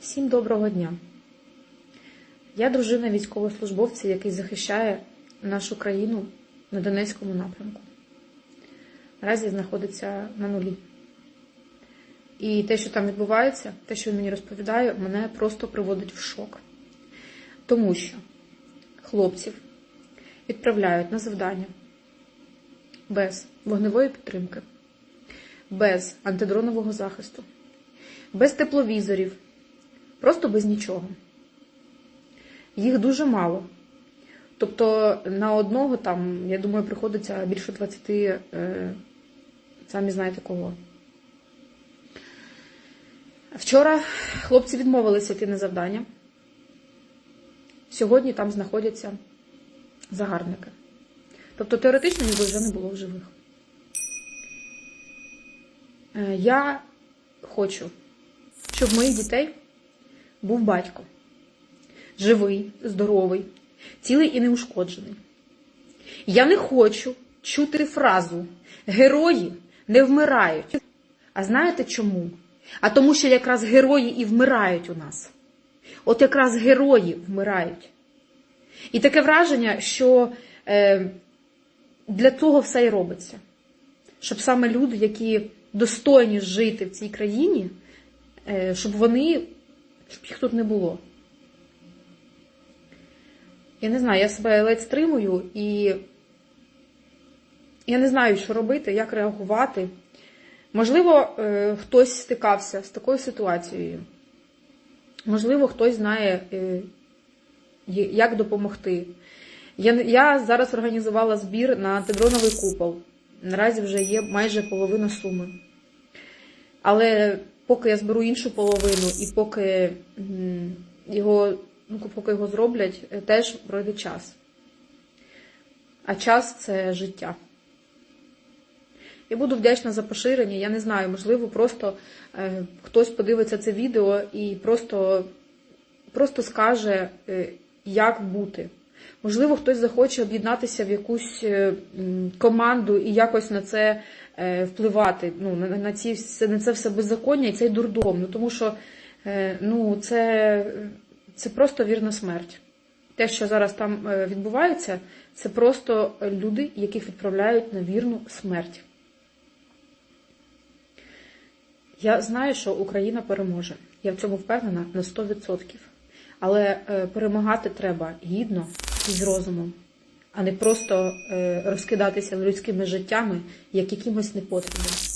Всім доброго дня. Я дружина військовослужбовця, який захищає нашу країну на Донецькому напрямку. Наразі знаходиться на нулі. І те, що там відбувається, те, що він мені розповідає, мене просто приводить в шок. Тому що хлопців відправляють на завдання без вогневої підтримки, без антидронового захисту, без тепловізорів, просто без нічого. Їх дуже мало. Тобто на одного там, я думаю, приходиться більше 20, е, самі знаєте кого. Вчора хлопці відмовилися йти на завдання. Сьогодні там знаходяться загарбники. Тобто теоретично ніби вже не було в живих. Е, Я хочу, щоб моїх дітей був батько. Живий, здоровий, цілий і неушкоджений. Я не хочу чути фразу Герої не вмирають. А знаєте чому? А тому, що якраз герої і вмирають у нас. От якраз герої вмирають. І таке враження, що е, для того все і робиться. Щоб саме люди, які достойні жити в цій країні, е, щоб вони, щоб їх тут не було. Я не знаю, я себе ледь стримую і я не знаю, що робити, як реагувати. Можливо, е, хтось стикався з такою ситуацією. Можливо, хтось знає, е, як допомогти. Я, зараз організувала збір на антидроновий купол. Наразі вже є майже половина суми. Але поки я зберу іншу половину і поки його, ну, поки його зроблять, е, теж пройде час. А час це життя. Я буду вдячна за поширення. Я не знаю, можливо, просто е, хтось подивиться це відео і просто, просто скаже, е, як бути. Можливо, хтось захоче об'єднатися в якусь е, команду і якось на це е, впливати. Ну, на, ці, на це все беззаконня і цей дурдом. Ну, тому що е, ну, це, це просто вірна смерть. Те, що зараз там відбувається, це просто люди, яких відправляють на вірну смерть. Я знаю, що Україна переможе. Я в цьому впевнена на 100%. Але перемагати треба гідно з розумом, а не просто е, розкидатися людськими життями як якимось непотрібом.